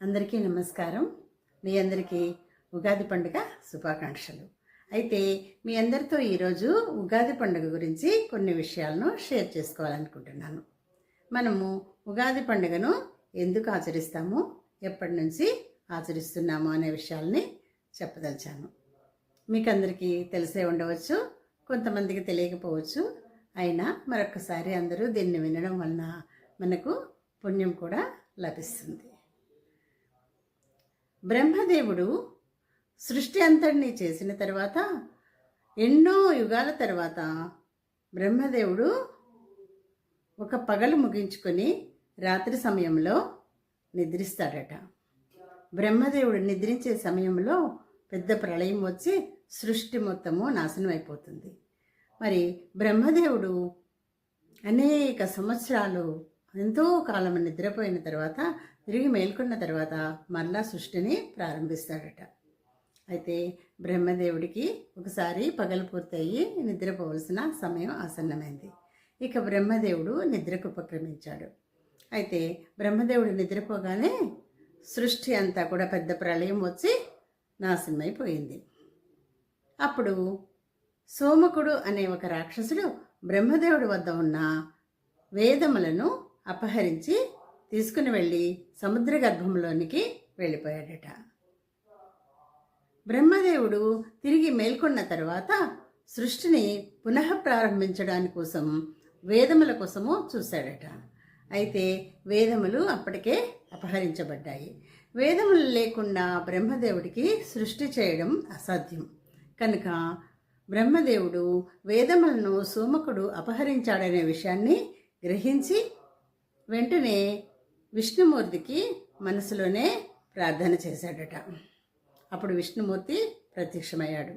అందరికీ నమస్కారం. మీ అందరికీ ఉగాది పండుగ శుభాకాంక్షలు. అయితే మీ అందరితో ఈరోజు ఉగాది పండుగ గురించి కొన్ని విషయాలను షేర్ చేసుకోవాలనుకుంటున్నాను. మనము ఉగాది పండుగను ఎందుకు ఆచరిస్తాము ఎప్పటి నుంచి ఆచరిస్తున్నాము అనే విషయాల్ని చెప్పదలిచాను. మీకు అందరికీ తెలిసే ఉండవచ్చు కొంతమందికి తెలియకపోవచ్చు. అయినా మరొకసారి అందరూ దీన్ని వినడం వలన మనకు పుణ్యం కూడా లభిస్తుంది. బ్రహ్మదేవుడు సృష్టి అంతటినీ చేసిన తర్వాత ఎన్నో యుగాల తర్వాత బ్రహ్మదేవుడు ఒక పగలు ముగించుకొని రాత్రి సమయంలో నిద్రిస్తాడట. బ్రహ్మదేవుడు నిద్రించే సమయంలో పెద్ద ప్రళయం వచ్చి సృష్టి మొత్తము నాశనం అయిపోతుంది. మరి బ్రహ్మదేవుడు అనేక సంవత్సరాలు ఎంతో కాలం నిద్రపోయిన తర్వాత తిరిగి మేల్కొన్న తర్వాత మరలా సృష్టిని ప్రారంభిస్తాడట. అయితే బ్రహ్మదేవుడికి ఒకసారి పగలు పూర్తయి నిద్రపోవలసిన సమయం ఆసన్నమైంది. ఇక బ్రహ్మదేవుడు నిద్రకు ఉపక్రమించాడు. అయితే బ్రహ్మదేవుడు నిద్రపోగానే సృష్టి అంతా కూడా పెద్ద ప్రళయం వచ్చి నాశనమైపోయింది. అప్పుడు సోమకుడు అనే ఒక రాక్షసుడు బ్రహ్మదేవుడి వద్ద ఉన్న వేదములను అపహరించి తీసుకుని వెళ్ళి సముద్ర గర్భంలోనికి వెళ్ళిపోయాడట. బ్రహ్మదేవుడు తిరిగి మేల్కొన్న తర్వాత సృష్టిని పునః ప్రారంభించడానికి కోసం వేదముల కోసము చూశాడట. అయితే వేదములు అప్పటికే అపహరించబడ్డాయి. వేదములు లేకుండా బ్రహ్మదేవుడికి సృష్టి చేయడం అసాధ్యం. కనుక బ్రహ్మదేవుడు వేదములను సోమకుడు అపహరించాడనే విషయాన్ని గ్రహించి వెంటనే విష్ణుమూర్తికి మనసులోనే ప్రార్థన చేశాడట. అప్పుడు విష్ణుమూర్తి ప్రత్యక్షమయ్యాడు.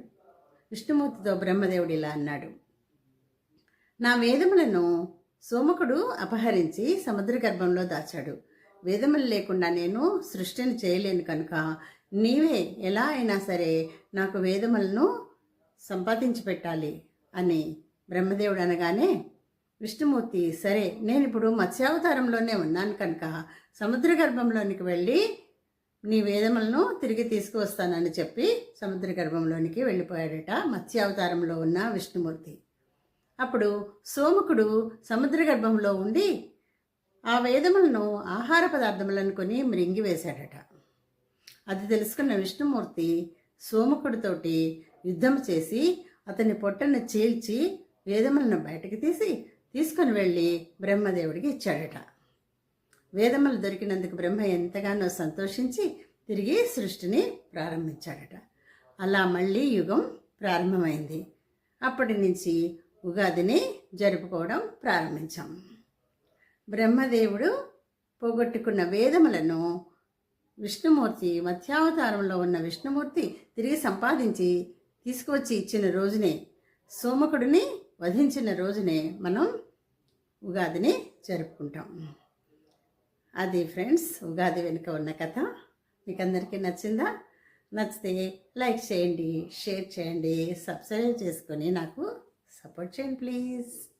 విష్ణుమూర్తితో బ్రహ్మదేవుడు ఇలా అన్నాడు. నా వేదములను సోమకుడు అపహరించి సముద్ర గర్భంలో దాచాడు. వేదములు లేకుండా నేను సృష్టిని చేయలేను కనుక నీవే ఎలా అయినా సరే నాకు వేదములను సంపాదించి పెట్టాలి అని బ్రహ్మదేవుడు అనగానే విష్ణుమూర్తి సరే నేను ఇప్పుడు మత్స్యావతారంలోనే ఉన్నాను కనుక సముద్ర గర్భంలోనికి వెళ్ళి నీ వేదములను తిరిగి తీసుకువస్తానని చెప్పి సముద్ర గర్భంలోనికి వెళ్ళిపోయాడట మత్స్యావతారంలో ఉన్న విష్ణుమూర్తి. అప్పుడు సోముకుడు సముద్ర గర్భంలో ఉండి ఆ వేదములను ఆహార పదార్థములను కొని మృంగివేశాడట అది తెలుసుకున్న విష్ణుమూర్తి సోముకుడితోటి యుద్ధం చేసి అతని పొట్టను చీల్చి వేదములను బయటకు తీసి తీసుకుని వెళ్ళి బ్రహ్మదేవుడికి ఇచ్చాడట. వేదములు దొరికినందుకు బ్రహ్మ ఎంతగానో సంతోషించి తిరిగి సృష్టిని ప్రారంభించాడట. అలా మళ్ళీ యుగం ప్రారంభమైంది. అప్పటి నుంచి ఉగాదిని జరుపుకోవడం ప్రారంభించాం. బ్రహ్మదేవుడు పోగొట్టుకున్న వేదములను విష్ణుమూర్తి మధ్యావతారంలో ఉన్న విష్ణుమూర్తి తిరిగి సంపాదించి తీసుకువచ్చి ఇచ్చిన రోజునే సోమకుడిని వధించిన రోజునే మనం ఉగాదిని జరుపుకుంటాం. అది ఫ్రెండ్స్ ఉగాది వెనుక ఉన్న కథ. మీకు అందరికీ నచ్చిందా? నచ్చితే లైక్ చేయండి షేర్ చేయండి సబ్స్క్రైబ్ చేసుకొని నాకు సపోర్ట్ చేయండి ప్లీజ్.